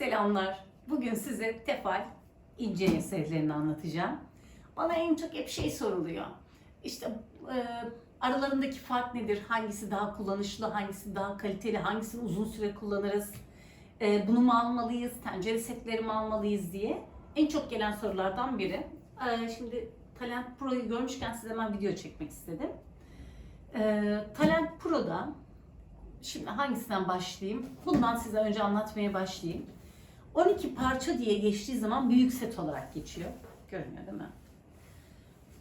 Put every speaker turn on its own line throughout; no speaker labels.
Selamlar. Bugün size tefal ince eserlerini anlatacağım. Bana en çok hep şey soruluyor. İşte e, aralarındaki fark nedir? Hangisi daha kullanışlı, hangisi daha kaliteli, hangisini uzun süre kullanırız? E, bunu mu almalıyız, tencere setleri mi almalıyız diye. En çok gelen sorulardan biri. E, şimdi Talent Pro'yu görmüşken size hemen video çekmek istedim. E, Talent Pro'da Şimdi hangisinden başlayayım? Bundan size önce anlatmaya başlayayım. 12 parça diye geçtiği zaman büyük set olarak geçiyor. Görünüyor değil mi?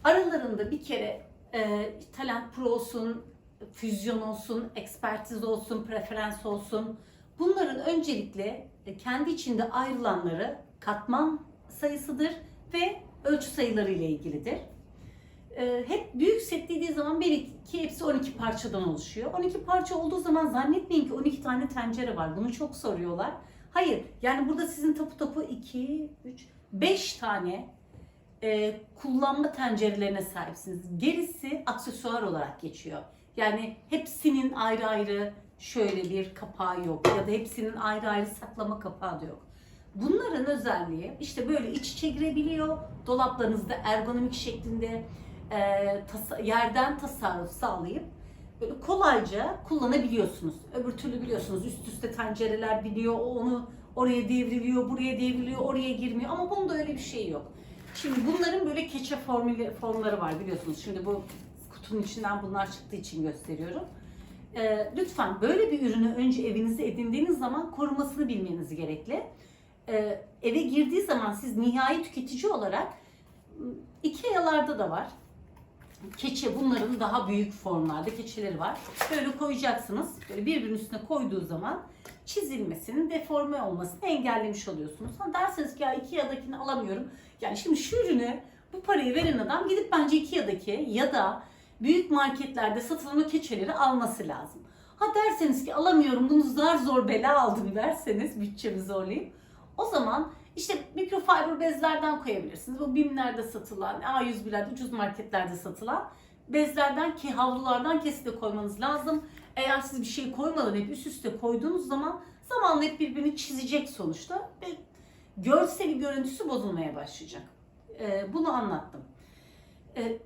Aralarında bir kere e, Talent Pro olsun, füzyon olsun, ekspertiz olsun, preferans olsun. Bunların öncelikle e, kendi içinde ayrılanları katman sayısıdır ve ölçü sayıları ile ilgilidir. E, hep büyük set dediği zaman belki hepsi 12 parçadan oluşuyor. 12 parça olduğu zaman zannetmeyin ki 12 tane tencere var. Bunu çok soruyorlar. Hayır, yani burada sizin tapu tapu 2, 3, 5 tane e, kullanma tencerelerine sahipsiniz. Gerisi aksesuar olarak geçiyor. Yani hepsinin ayrı ayrı şöyle bir kapağı yok ya da hepsinin ayrı ayrı saklama kapağı da yok. Bunların özelliği işte böyle iç içe girebiliyor. Dolaplarınızda ergonomik şeklinde e, tasa- yerden tasarruf sağlayıp böyle kolayca kullanabiliyorsunuz. Öbür türlü biliyorsunuz üst üste tencereler biliyor, onu oraya devriliyor, buraya devriliyor, oraya girmiyor ama bunda öyle bir şey yok. Şimdi bunların böyle keçe formülü, formları var biliyorsunuz. Şimdi bu kutunun içinden bunlar çıktığı için gösteriyorum. Ee, lütfen böyle bir ürünü önce evinize edindiğiniz zaman korumasını bilmeniz gerekli. Ee, eve girdiği zaman siz nihai tüketici olarak Ikea'larda da var. Keçe bunların daha büyük formlarda keçeleri var. Böyle koyacaksınız. Böyle birbirinin üstüne koyduğu zaman çizilmesinin, deforme olmasını engellemiş oluyorsunuz. Ha derseniz ki ya Ikea'dakini alamıyorum. Yani şimdi şu ürünü bu parayı veren adam gidip bence Ikea'daki ya da büyük marketlerde satılan o keçeleri alması lazım. Ha derseniz ki alamıyorum bunu zar zor bela aldım derseniz bütçemi zorlayıp o zaman işte mikrofiber bezlerden koyabilirsiniz. Bu BİM'lerde satılan, A101'lerde, ucuz marketlerde satılan bezlerden ki havlulardan kesip koymanız lazım. Eğer siz bir şey koymadan hep üst üste koyduğunuz zaman zamanla hep birbirini çizecek sonuçta ve görseli görüntüsü bozulmaya başlayacak. Ee, bunu anlattım. Ee,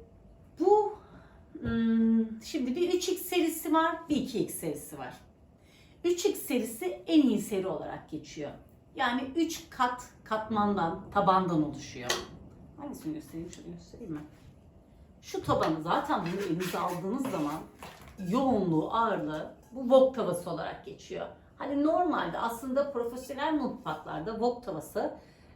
bu hmm, şimdi bir 3X serisi var, bir 2X serisi var. 3X serisi en iyi seri olarak geçiyor. Yani 3 kat katmandan, tabandan oluşuyor. Hangisini göstereyim? Şöyle göstereyim mi? Şu tabanı zaten bunu elinize aldığınız zaman yoğunluğu, ağırlığı bu wok tavası olarak geçiyor. Hani normalde aslında profesyonel mutfaklarda wok tavası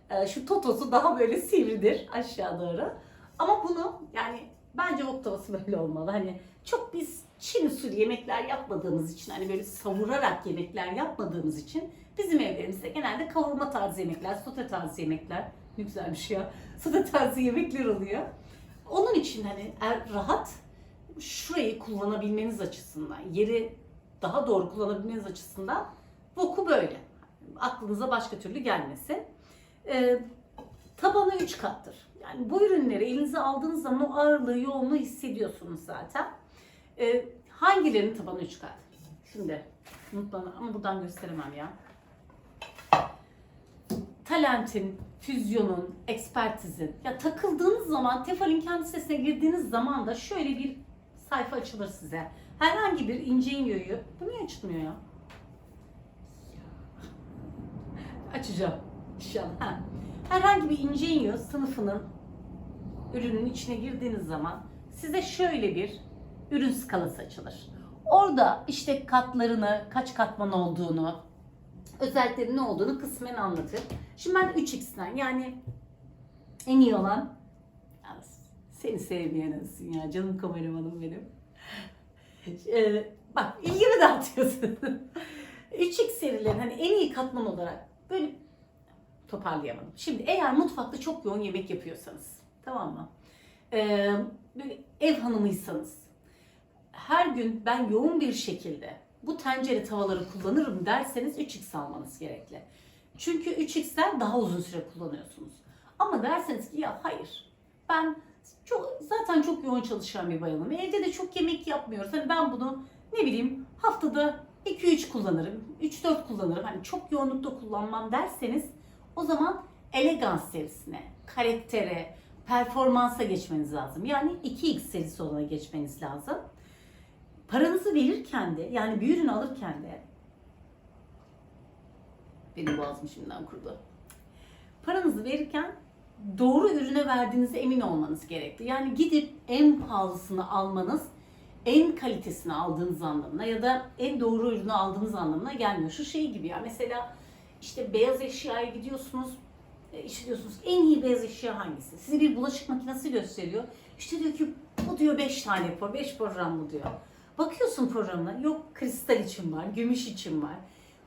e, şu totosu daha böyle sivridir aşağı doğru. Ama bunu yani bence wok tavası böyle olmalı. Hani çok biz Çin usulü yemekler yapmadığımız için hani böyle savurarak yemekler yapmadığımız için bizim evlerimizde genelde kavurma tarzı yemekler, sote tarzı yemekler ne güzelmiş ya. Sote tarzı yemekler oluyor. Onun için hani rahat şurayı kullanabilmeniz açısından, yeri daha doğru kullanabilmeniz açısından boku böyle. Aklınıza başka türlü gelmesin. Ee, tabanı 3 kattır. Yani bu ürünleri elinize aldığınız zaman o ağırlığı, yoğunluğu hissediyorsunuz zaten. Ee, hangilerinin tabanı 3 kat? Şimdi unutma ama buradan gösteremem ya. Talentin, füzyonun, ekspertizin. Ya takıldığınız zaman Tefal'in kendi sitesine girdiğiniz zaman da şöyle bir sayfa açılır size. Herhangi bir ince inyoyu, bu niye açılmıyor ya? Açacağım inşallah. Ha. Herhangi bir ince inyo sınıfının ürünün içine girdiğiniz zaman size şöyle bir ürün skalası açılır. Orada işte katlarını, kaç katman olduğunu, özellikleri ne olduğunu kısmen anlatır. Şimdi ben 3x'ten yani en iyi olan seni sevmeyensin ya canım kameramanım benim. Ee, bak ilgimi dağıtıyorsun. 3x serilerin hani en iyi katman olarak böyle toparlayamadım. Şimdi eğer mutfakta çok yoğun yemek yapıyorsanız tamam mı? Ee, ev hanımıysanız her gün ben yoğun bir şekilde bu tencere tavaları kullanırım derseniz 3x almanız gerekli. Çünkü 3x'ler daha uzun süre kullanıyorsunuz. Ama derseniz ki ya hayır ben çok zaten çok yoğun çalışan bir bayanım. Evde de çok yemek yapmıyoruz. Hani ben bunu ne bileyim haftada 2-3 kullanırım, 3-4 kullanırım. Hani çok yoğunlukta kullanmam derseniz o zaman elegans serisine, karaktere, performansa geçmeniz lazım. Yani 2X serisi olana geçmeniz lazım. Paranızı verirken de yani bir ürün alırken de benim boğazım şimdiden kurudu. Paranızı verirken doğru ürüne verdiğinize emin olmanız gerekli. Yani gidip en pahalısını almanız en kalitesini aldığınız anlamına ya da en doğru ürünü aldığınız anlamına gelmiyor. Şu şey gibi ya mesela işte beyaz eşyaya gidiyorsunuz işte diyorsunuz en iyi beyaz eşya hangisi? Size bir bulaşık makinesi gösteriyor. İşte diyor ki bu diyor 5 tane pro, 5 programlı diyor. Bakıyorsun programına yok kristal için var, gümüş için var.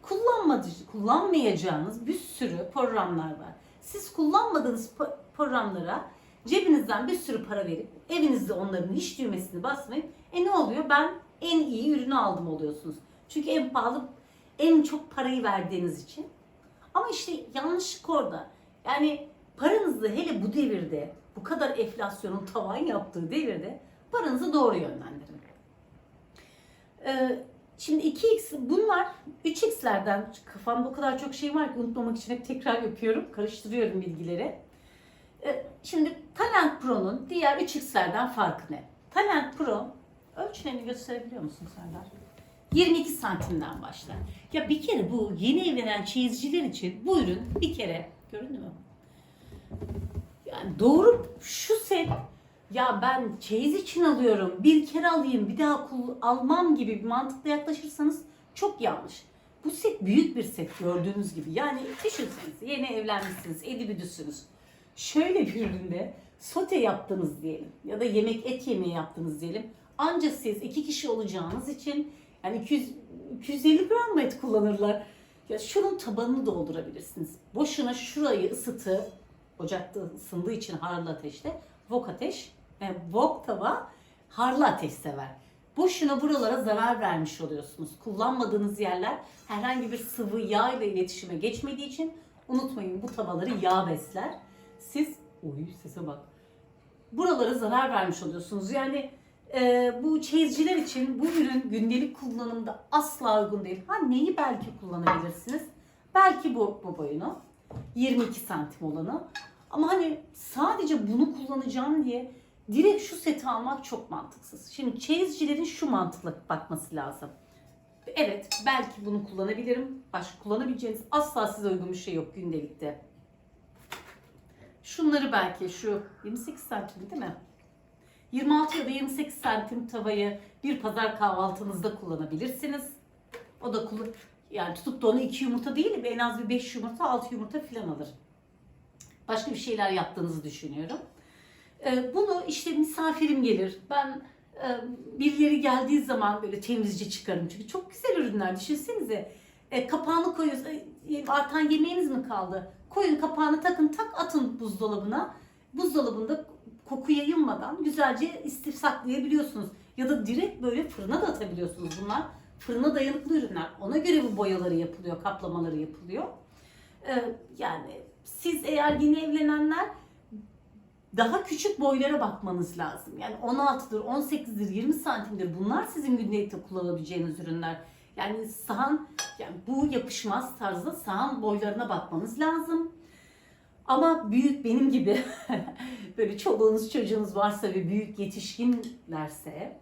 Kullanmadı, kullanmayacağınız bir sürü programlar var. Siz kullanmadığınız programlara cebinizden bir sürü para verip evinizde onların hiç düğmesini basmayıp e ne oluyor? Ben en iyi ürünü aldım oluyorsunuz. Çünkü en pahalı, en çok parayı verdiğiniz için. Ama işte yanlışlık orada. Yani paranızı hele bu devirde, bu kadar enflasyonun tavan yaptığı devirde paranızı doğru yönlendirin. Ee, şimdi 2x bunlar 3x'lerden kafamda o kadar çok şey var ki unutmamak için hep tekrar yapıyorum. Karıştırıyorum bilgileri. Ee, şimdi Talent Pro'nun diğer 3x'lerden farkı ne? Talent Pro ölçülerini gösterebiliyor musun Serdar? 22 santimden başlar. Ya bir kere bu yeni evlenen çeyizciler için bu ürün bir kere göründü mü? Yani doğru şu set ya ben çeyiz için alıyorum bir kere alayım bir daha kul- almam gibi bir mantıkla yaklaşırsanız çok yanlış. Bu set büyük bir set gördüğünüz gibi. Yani düşünseniz yeni evlenmişsiniz, edibüdüsünüz. Şöyle bir üründe sote yaptınız diyelim ya da yemek et yemeği yaptınız diyelim. Ancak siz iki kişi olacağınız için yani 200, 250 gram mı et kullanırlar? Ya şunun tabanını doldurabilirsiniz. Boşuna şurayı ısıtı, ocakta ısındığı için harlı ateşte, wok ateş, yani wok tava harlı ateş sever. Boşuna buralara zarar vermiş oluyorsunuz. Kullanmadığınız yerler herhangi bir sıvı yağ ile iletişime geçmediği için unutmayın bu tavaları yağ besler. Siz, oy sese bak. Buralara zarar vermiş oluyorsunuz. Yani e, bu çeyizciler için bu ürün gündelik kullanımda asla uygun değil. Ha neyi belki kullanabilirsiniz? Belki bu, bu boyunu. 22 santim olanı. Ama hani sadece bunu kullanacağım diye direkt şu seti almak çok mantıksız. Şimdi çeyizcilerin şu mantıkla bakması lazım. Evet belki bunu kullanabilirim. Başka kullanabileceğiniz asla size uygun bir şey yok gündelikte. Şunları belki şu 28 santim değil mi? 26 ya da 28 santim tavayı bir pazar kahvaltınızda kullanabilirsiniz. O da kullan yani tutup da onu 2 yumurta değil en az bir 5 yumurta 6 yumurta falan alır. Başka bir şeyler yaptığınızı düşünüyorum. Ee, bunu işte misafirim gelir. Ben e, birileri geldiği zaman böyle temizce çıkarım. Çünkü çok güzel ürünler düşünsenize. E, kapağını koyuyoruz. E, artan yemeğiniz mi kaldı? Koyun kapağını takın tak atın buzdolabına. Buzdolabında koku yayılmadan güzelce istif saklayabiliyorsunuz. Ya da direkt böyle fırına da atabiliyorsunuz bunlar. Fırına dayanıklı ürünler. Ona göre bu boyaları yapılıyor, kaplamaları yapılıyor. Ee, yani siz eğer yeni evlenenler daha küçük boylara bakmanız lazım. Yani 16'dır, 18'dir, 20 santimdir. Bunlar sizin gündelikte kullanabileceğiniz ürünler. Yani sahan, yani bu yapışmaz tarzda sahan boylarına bakmanız lazım. Ama büyük benim gibi böyle çoluğunuz çocuğunuz varsa ve büyük yetişkinlerse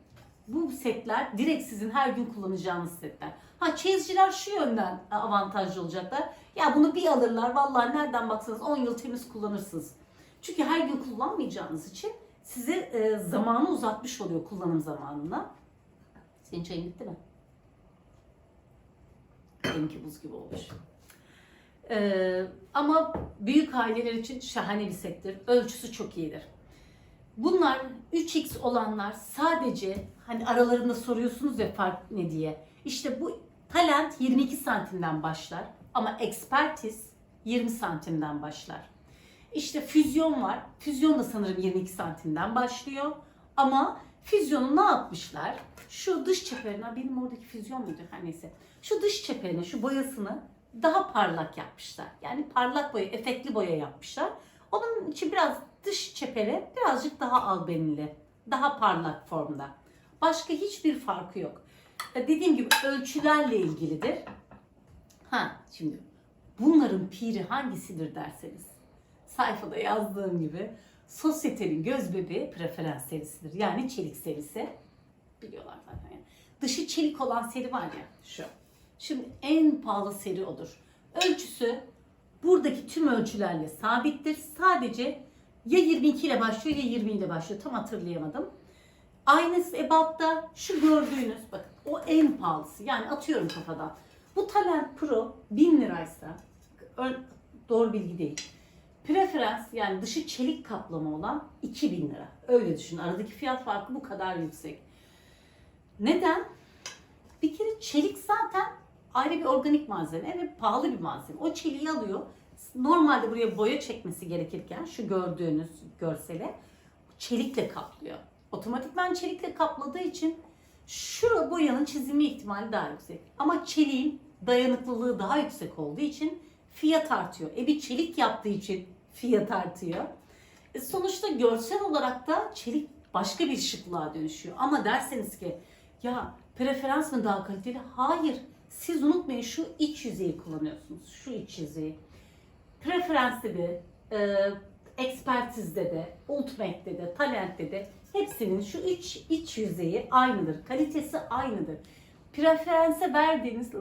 bu setler direkt sizin her gün kullanacağınız setler. Ha çeyizciler şu yönden avantajlı olacaklar. Ya bunu bir alırlar vallahi nereden baksanız 10 yıl temiz kullanırsınız. Çünkü her gün kullanmayacağınız için size e, zamanı uzatmış oluyor kullanım zamanına. Senin çayın bitti mi? Benimki buz gibi olmuş. Ee, ama büyük aileler için şahane bir settir. Ölçüsü çok iyidir. Bunlar 3x olanlar sadece hani aralarında soruyorsunuz ya fark ne diye. İşte bu talent 22 santimden başlar ama expertiz 20 santimden başlar. İşte füzyon var. Füzyon da sanırım 22 santimden başlıyor. Ama füzyonu ne yapmışlar? Şu dış çeperine, benim oradaki füzyon muydu her neyse. Şu dış çeperine, şu boyasını daha parlak yapmışlar. Yani parlak boya, efektli boya yapmışlar. Onun için biraz dış çepere birazcık daha albenili, daha parlak formda. Başka hiçbir farkı yok. E, Dediğim gibi ölçülerle ilgilidir. Ha şimdi bunların piri hangisidir derseniz sayfada yazdığım gibi sosyetenin göz bebeği preferans serisidir. Yani çelik serisi. Biliyorlar zaten. Yani. Dışı çelik olan seri var ya şu. Şimdi en pahalı seri odur. Ölçüsü buradaki tüm ölçülerle sabittir. Sadece ya 22 ile başlıyor ya 20 ile başlıyor. Tam hatırlayamadım. Aynısı Ebat'ta şu gördüğünüz bakın o en pahalısı. Yani atıyorum kafadan. Bu Talent Pro 1000 liraysa doğru bilgi değil. Preferans yani dışı çelik kaplama olan 2000 lira. Öyle düşün. Aradaki fiyat farkı bu kadar yüksek. Neden? Bir kere çelik zaten ayrı bir organik malzeme ve pahalı bir malzeme. O çeliği alıyor. Normalde buraya boya çekmesi gerekirken şu gördüğünüz görsele çelikle kaplıyor. Otomatikman çelikle kapladığı için şu boyanın çizilme ihtimali daha yüksek. Ama çeliğin dayanıklılığı daha yüksek olduğu için fiyat artıyor. E bir çelik yaptığı için fiyat artıyor. E sonuçta görsel olarak da çelik başka bir şıklığa dönüşüyor. Ama derseniz ki ya preferans mı daha kaliteli? Hayır. Siz unutmayın şu iç yüzeyi kullanıyorsunuz. Şu iç yüzeyi. Preferanste de, e, ekspertizde de, ultimate'de de, talent'te de hepsinin şu iç, iç yüzeyi aynıdır. Kalitesi aynıdır. Preferanse verdiğiniz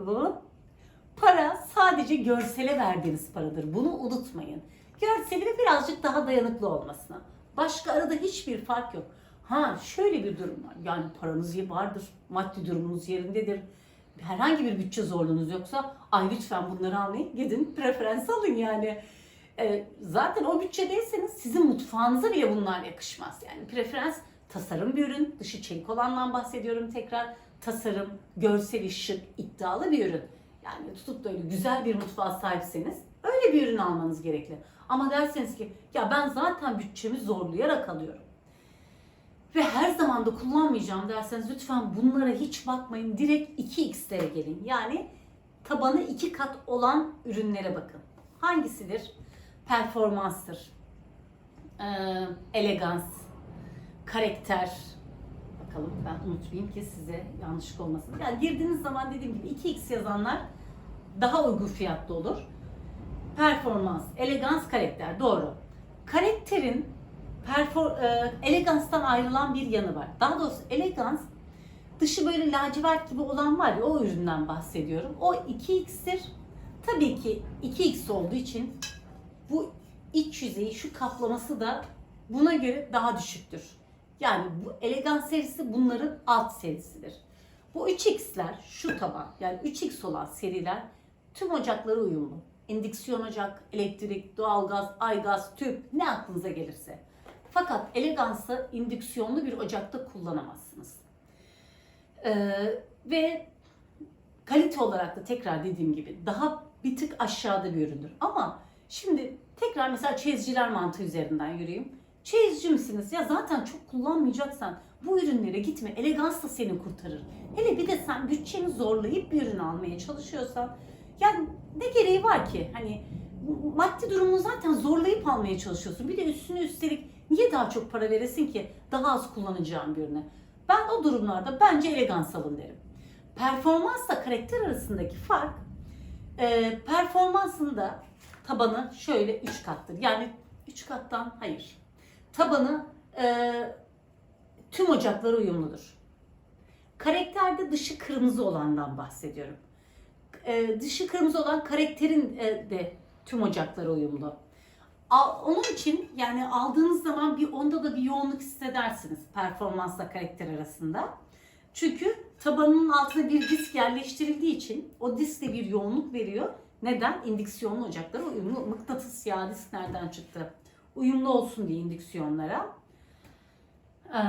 para sadece görsele verdiğiniz paradır. Bunu unutmayın. Görseli birazcık daha dayanıklı olmasına. Başka arada hiçbir fark yok. Ha şöyle bir durum var. Yani paranız vardır, maddi durumunuz yerindedir. Herhangi bir bütçe zorluğunuz yoksa ay lütfen bunları almayın gidin preferans alın yani. Ee, zaten o bütçedeyseniz sizin mutfağınıza bile bunlar yakışmaz. Yani preferans tasarım bir ürün. Dışı çelik olandan bahsediyorum tekrar. Tasarım, görseli şık, iddialı bir ürün. Yani tutup da öyle güzel bir mutfağa sahipseniz öyle bir ürün almanız gerekli. Ama derseniz ki ya ben zaten bütçemi zorlayarak alıyorum. Ve her zaman da kullanmayacağım derseniz lütfen bunlara hiç bakmayın. Direkt 2x'lere gelin. Yani tabanı iki kat olan ürünlere bakın. Hangisidir? Performanstır. Ee, elegans. Karakter. Bakalım ben unutmayayım ki size yanlışlık olmasın. Yani girdiğiniz zaman dediğim gibi 2x yazanlar daha uygun fiyatlı olur. Performans, elegans, karakter. Doğru. Karakterin perfor, e, eleganstan ayrılan bir yanı var. Daha doğrusu elegans dışı böyle lacivert gibi olan var ya o üründen bahsediyorum. O 2x'tir. Tabii ki 2x olduğu için bu iç yüzeyi şu kaplaması da buna göre daha düşüktür. Yani bu elegans serisi bunların alt serisidir. Bu 3x'ler şu taban yani 3x olan seriler tüm ocaklara uyumlu. İndüksiyon ocak, elektrik, doğalgaz, aygaz, tüp ne aklınıza gelirse. Fakat elegansı indüksiyonlu bir ocakta kullanamazsınız. Ee, ve kalite olarak da tekrar dediğim gibi daha bir tık aşağıda bir üründür. Ama şimdi tekrar mesela çeyizciler mantığı üzerinden yürüyeyim. Çeyizci misiniz? Ya zaten çok kullanmayacaksan bu ürünlere gitme. Elegans da seni kurtarır. Hele bir de sen bütçeni zorlayıp bir ürün almaya çalışıyorsan yani ne gereği var ki? Hani maddi durumunu zaten zorlayıp almaya çalışıyorsun. Bir de üstüne üstelik niye daha çok para veresin ki daha az kullanacağın bir ürüne? Ben o durumlarda bence elegans alın derim. Performansla karakter arasındaki fark e, performansında tabanı şöyle 3 kattır. Yani 3 kattan hayır. Tabanı e, tüm ocaklara uyumludur. Karakterde dışı kırmızı olandan bahsediyorum. E, dışı kırmızı olan karakterin e, de tüm ocaklara uyumlu. Onun için yani aldığınız zaman bir onda da bir yoğunluk hissedersiniz performansla karakter arasında. Çünkü tabanının altına bir disk yerleştirildiği için o diskle bir yoğunluk veriyor. Neden? İndüksiyonlu ocaklara uyumlu. Mıknatıs yağı disk nereden çıktı? Uyumlu olsun diye indüksiyonlara. Ee,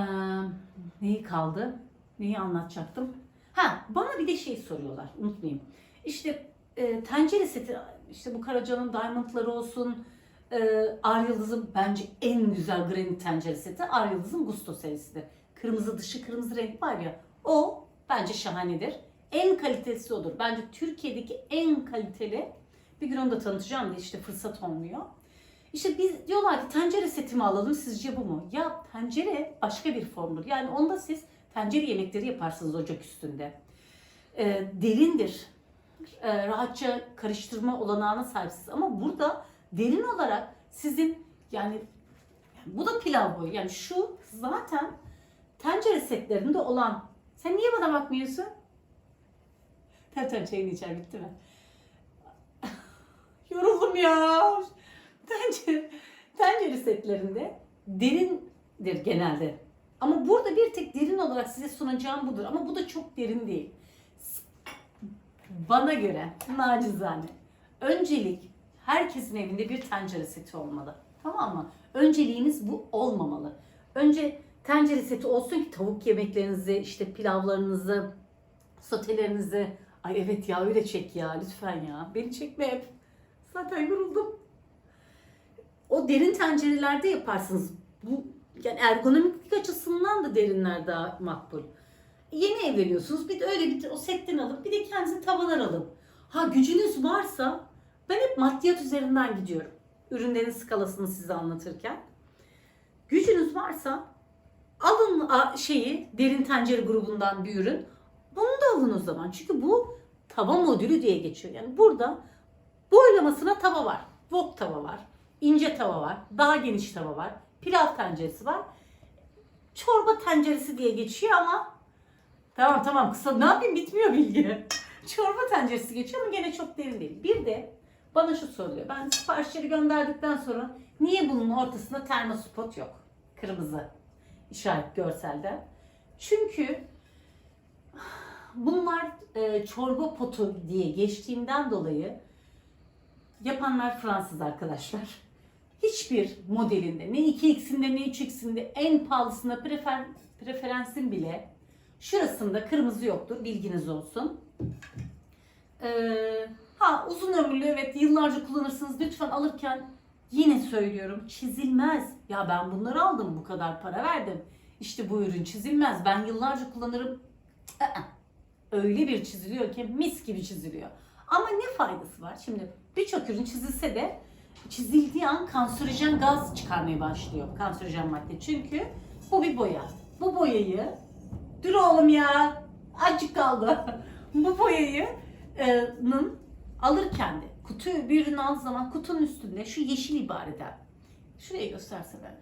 neyi kaldı? Neyi anlatacaktım? Ha, bana bir de şey soruyorlar. Unutmayayım. İşte e, tencere seti, işte bu Karaca'nın diamondları olsun, e, Ar Yıldız'ın bence en güzel granit tencere seti Ar Yıldız'ın Gusto serisidir. Kırmızı dışı kırmızı renk var ya, o bence şahanedir. En kalitesi odur. Bence Türkiye'deki en kaliteli. Bir gün onu da tanıtacağım da işte fırsat olmuyor. İşte biz diyorlar ki tencere setimi alalım sizce bu mu? Ya tencere başka bir formdur. Yani onda siz tencere yemekleri yaparsınız ocak üstünde. e, derindir. E, rahatça karıştırma olanağına sahipsiniz. Ama burada derin olarak sizin yani bu da pilav boyu. Yani şu zaten tencere setlerinde olan. Sen niye bana bakmıyorsun? Tabii tabii çayını içer bitti mi? Yoruldum ya. Tencere, tencere setlerinde derindir genelde. Ama burada bir tek derin olarak size sunacağım budur. Ama bu da çok derin değil. Bana göre nacizane. Öncelik herkesin evinde bir tencere seti olmalı. Tamam mı? Önceliğiniz bu olmamalı. Önce tencere seti olsun ki tavuk yemeklerinizi, işte pilavlarınızı, sotelerinizi. Ay evet ya öyle çek ya lütfen ya. Beni çekme hep. Zaten yoruldum. O derin tencerelerde yaparsınız. Bu yani ergonomik açısından da derinler daha makbul. Yeni evleniyorsunuz. Bir de öyle bir o setten alıp bir de kendinize tavalar alın. Ha gücünüz varsa ben hep maddiyat üzerinden gidiyorum. Ürünlerin skalasını size anlatırken. Gücünüz varsa alın şeyi derin tencere grubundan bir ürün. Bunu da alın o zaman. Çünkü bu tava modülü diye geçiyor. Yani burada boylamasına tava var. Wok tava var. ince tava var. Daha geniş tava var. Pilav tenceresi var. Çorba tenceresi diye geçiyor ama tamam tamam kısa ne yapayım bitmiyor bilgi. Çorba tenceresi geçiyor ama gene çok derin değil. Bir de bana şu soruluyor. Ben siparişleri gönderdikten sonra niye bunun ortasında termospot yok? Kırmızı işaret görselde. Çünkü bunlar e, çorba potu diye geçtiğinden dolayı yapanlar Fransız arkadaşlar. Hiçbir modelinde ne 2x'inde ne 3x'inde en pahalısında prefer, preferansin bile şurasında kırmızı yoktur bilginiz olsun. Ee, uzun ömürlü evet yıllarca kullanırsınız lütfen alırken yine söylüyorum çizilmez. Ya ben bunları aldım bu kadar para verdim. İşte bu ürün çizilmez. Ben yıllarca kullanırım. Aa, Öyle bir çiziliyor ki mis gibi çiziliyor. Ama ne faydası var? Şimdi birçok ürün çizilse de çizildiği an kanserojen gaz çıkarmaya başlıyor. Kanserojen madde. Çünkü bu bir boya. Bu boyayı dur oğlum ya acık kaldı. bu boyayı e, alırken de kutu bir ürün aldığı zaman kutunun üstünde şu yeşil ibareden şuraya gösterse ben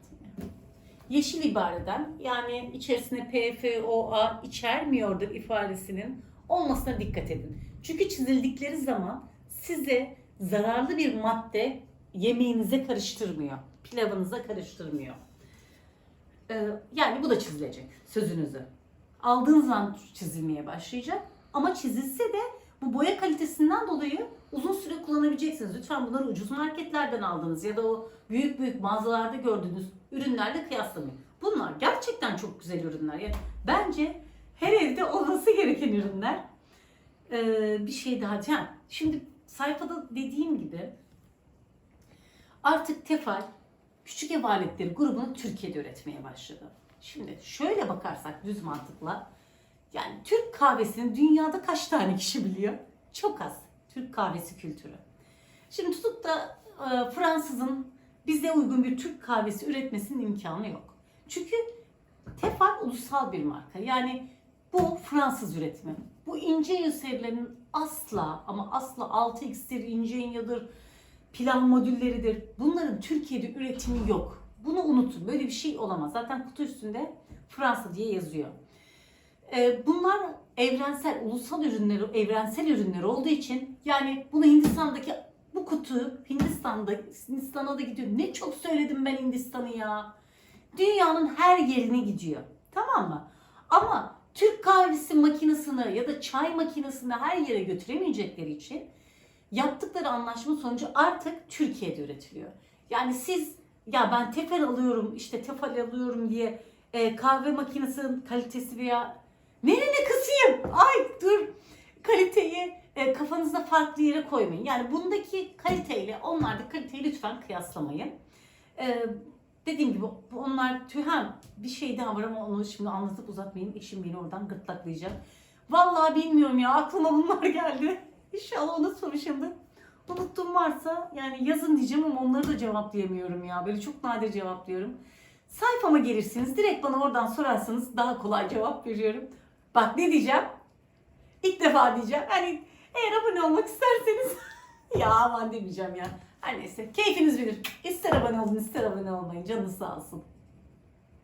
yeşil ibareden yani içerisinde PFOA içermiyordur ifadesinin olmasına dikkat edin. Çünkü çizildikleri zaman size zararlı bir madde yemeğinize karıştırmıyor. Pilavınıza karıştırmıyor. Ee, yani bu da çizilecek sözünüzü. Aldığınız an çizilmeye başlayacak. Ama çizilse de bu boya kalitesinden dolayı uzun süre kullanabileceksiniz. Lütfen bunları ucuz marketlerden aldığınız ya da o büyük büyük mağazalarda gördüğünüz ürünlerle kıyaslamayın. Bunlar gerçekten çok güzel ürünler. Yani bence her evde olması gereken ürünler. Ee, bir şey daha diyeceğim. Şimdi sayfada dediğim gibi artık Tefal küçük ev aletleri grubunu Türkiye'de üretmeye başladı. Şimdi şöyle bakarsak düz mantıkla yani Türk kahvesini dünyada kaç tane kişi biliyor? Çok az. Türk kahvesi kültürü. Şimdi tutup da e, Fransızın bize uygun bir Türk kahvesi üretmesinin imkanı yok. Çünkü Tefal ulusal bir marka. Yani bu Fransız üretimi. Bu ince yasevlerin asla ama asla 6x'tir, ince yadır, plan modülleridir. Bunların Türkiye'de üretimi yok. Bunu unutun. Böyle bir şey olamaz. Zaten kutu üstünde Fransa diye yazıyor. Ee, bunlar evrensel, ulusal ürünleri, evrensel ürünler olduğu için yani bunu Hindistan'daki bu kutu Hindistan'da, Hindistan'a da gidiyor. Ne çok söyledim ben Hindistan'ı ya. Dünyanın her yerine gidiyor. Tamam mı? Ama Türk kahvesi makinesini ya da çay makinesini her yere götüremeyecekleri için yaptıkları anlaşma sonucu artık Türkiye'de üretiliyor. Yani siz ya ben tefal alıyorum işte tefal alıyorum diye e, kahve makinesinin kalitesi veya nerene kısayım? Ay dur kaliteyi e, kafanızda farklı yere koymayın. Yani bundaki kaliteyle onlardaki kaliteyi lütfen kıyaslamayın. E, dediğim gibi onlar tühem bir şey daha var ama onu şimdi anlatıp uzatmayayım. Eşim beni oradan gırtlaklayacak. Vallahi bilmiyorum ya aklıma bunlar geldi. İnşallah unutmamışımdır. Unuttuğum varsa yani yazın diyeceğim ama onları da cevaplayamıyorum ya. Böyle çok nadir cevaplıyorum. Sayfama gelirsiniz. Direkt bana oradan sorarsanız daha kolay cevap veriyorum. Bak ne diyeceğim? İlk defa diyeceğim. Hani eğer abone olmak isterseniz ya aman demeyeceğim ya. Her neyse keyfiniz bilir. İster abone olun ister abone olmayın. Canınız sağ olsun.